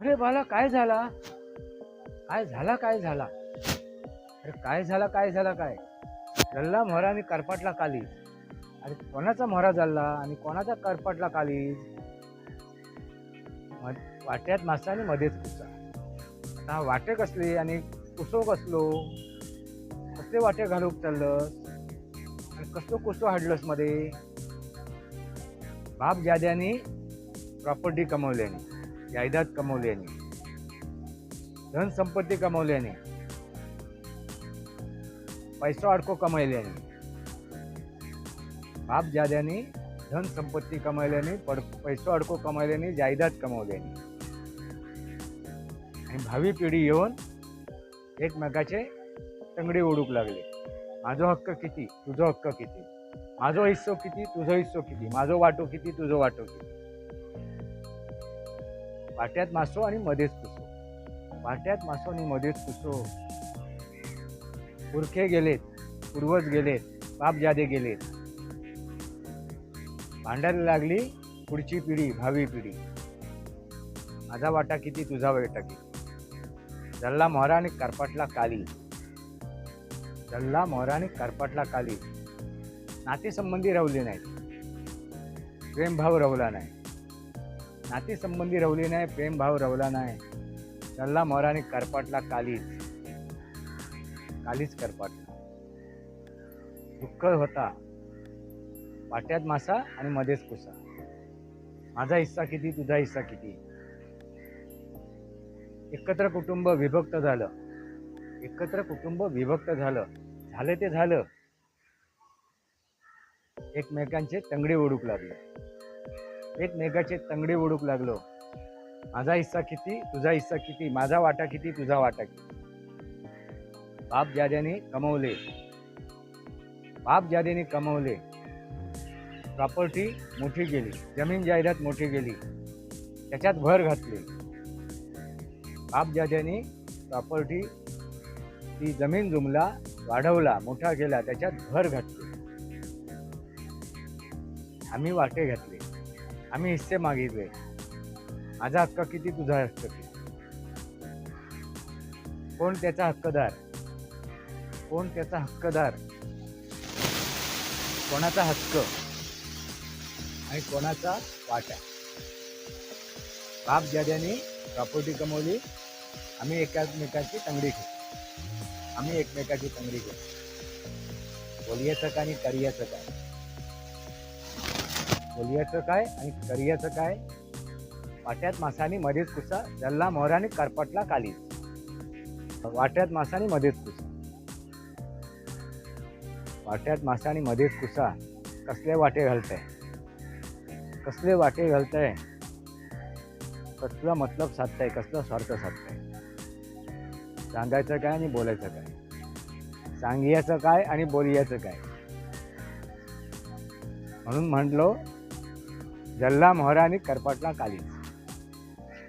अरे बाला काय झाला? काय झाला काय झाला? अरे काय झाला काय झाला काय? जल्ला मोहरा आणि करपाटला कालीज अरे कोणाचा मोहरा झाला आणि कोणाचा करपाटला कालीज वाट्यात मासा आणि मध्येच कुसा आता वाटे कसली आणि कुसो कसलो कसले वाटे घालूक चाललंस आणि कसलो कुसो हाडलंसमध्ये बाप जाद्यानी प्रॉपर्टी कमवल्याने जायदाद कमवल्याने धन संपत्ती कमवल्याने पैसो अडको कमवल्याने बाप जाद्याने धन संपत्ती कमवल्याने पड पैसो अडको कमवल्याने जायदाद कमवल्याने. आणि भावी पिढी येऊन एकमेकाचे तंगडी ओढूक लागले. माझो हक्क किती? तुझो हक्क किती? माझो हिस्सो किती? तुझो हिस्सो किती? माझो वाटो किती? तुझो वाटो किती? वाट्यात मासो आणि मध्येच पुसो. वाट्यात मासो आणि मध्येच पुसो. पुरखे गेलेत पूर्वज गेलेत बाप जादे गेलेत. भांडायला लागली पुढची पिढी भावी पिढी. माझा वाटा किती? तुझा वाटा किती? जल्ला मोहरा आणि करपाटला काली. जल्ला मोहरा आणि करपाटला काली. नातेसंबंधी रवले नाहीत प्रेमभाव रवला नाही. नातेसंबंधी रवली नाही प्रेमभाव रवला नाही. जल्ला मोहरा आणि करपाटला कालीच कालीच करपाटला दुःख होता. वाट्यात मासा आणि मध्येच कुसा. माझा हिस्सा किती तुझा हिस्सा किती? एकत्र कुटुंब विभक्त झालं. एकत्र कुटुंब विभक्त झालं. झालं ते झालं. एकमेकांचे तंगडे ओढूक लागले. एकमेकाचे तंगडे ओढूक लागलो. माझा हिस्सा किती तुझा हिस्सा किती माझा वाटा किती तुझा वाटा किती? बाप जाद्याने कमवले. बाप जाद्याने कमवले. प्रॉपर्टी मोठी गेली. जमीन जाहिरात मोठी गेली. त्याच्यात भर घातली. बापदाद्याने प्रॉपर्टी ती जमीन जुमला वाढवला मोठा केला त्याच्यात भर घातली. आम्ही वाटे घातले. आम्ही हिस्से मागितले. माझा हक्क किती तुझा हक्क किती? कोण त्याचा हक्कदार? कोण त्याचा हक्कदार? कोणाचा हक्क? आणि कोणाचा वाटा? बाप ज्याने प्रॉपर्टी कमवली आम्ही एकामेकाची तंगडी घेतो आम्ही एकमेकाची तंगडी घेतो बोलियाचं काय आणि करियाचं काय? बोलियाचं काय आणि करियाचं काय? वाट्यात मासानी मध्येच कुसा जल्ला मोहराने करपटला काली. वाट्यात मासानी मध्येच कुसा. वाट्यात मासानी मध्येच कुसा. कसले वाटे घालताय? कसले वाटे घालताय? कसलं मतलब साधताय? कसलं स्वार्थ साधताय? सांगायचं काय आणि बोलायचं काय? सांगियाचं काय आणि बोलियाचं काय? म्हणून म्हटलो जल्ला मोहरा आणि करपाटला कालीच.